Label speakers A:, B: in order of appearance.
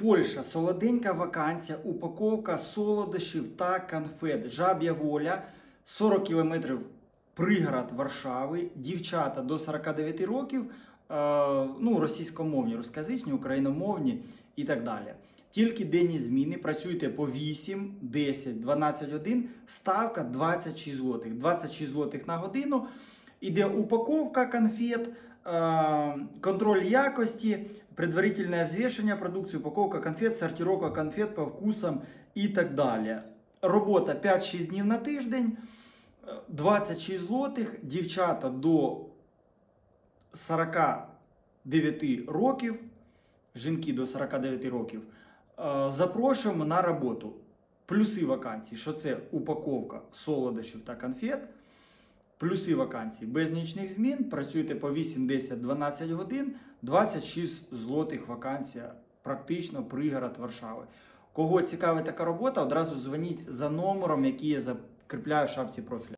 A: Польща, солоденька вакансія, упаковка солодощів та конфет. Жаб'я воля, 40 кілометрів пригород Варшави, дівчата до 49 років, е, ну, російськомовні, русскоязичні, україномовні і так далі. Тільки денні зміни, працюйте по 8, 10, 12 годин, ставка 26 злотих. 26 злотих на годину. Іде упаковка конфет, контроль якості, предварительне взвешення продукції, упаковка конфет, сортировка конфет по вкусам і так далі. Робота 5-6 днів на тиждень, е, 26 злотих, дівчата до 49 років, жінки до 49 років. Е, Запрошуємо на роботу. Плюси вакансій, що це упаковка солодощів та конфет. Плюси вакансій без нічних змін. Працюєте по 8, 10, 12 годин, 26 злотих вакансія, практично пригород Варшави. Кого цікавить така робота, одразу дзвоніть за номером, який я закріпляю в шапці профіля.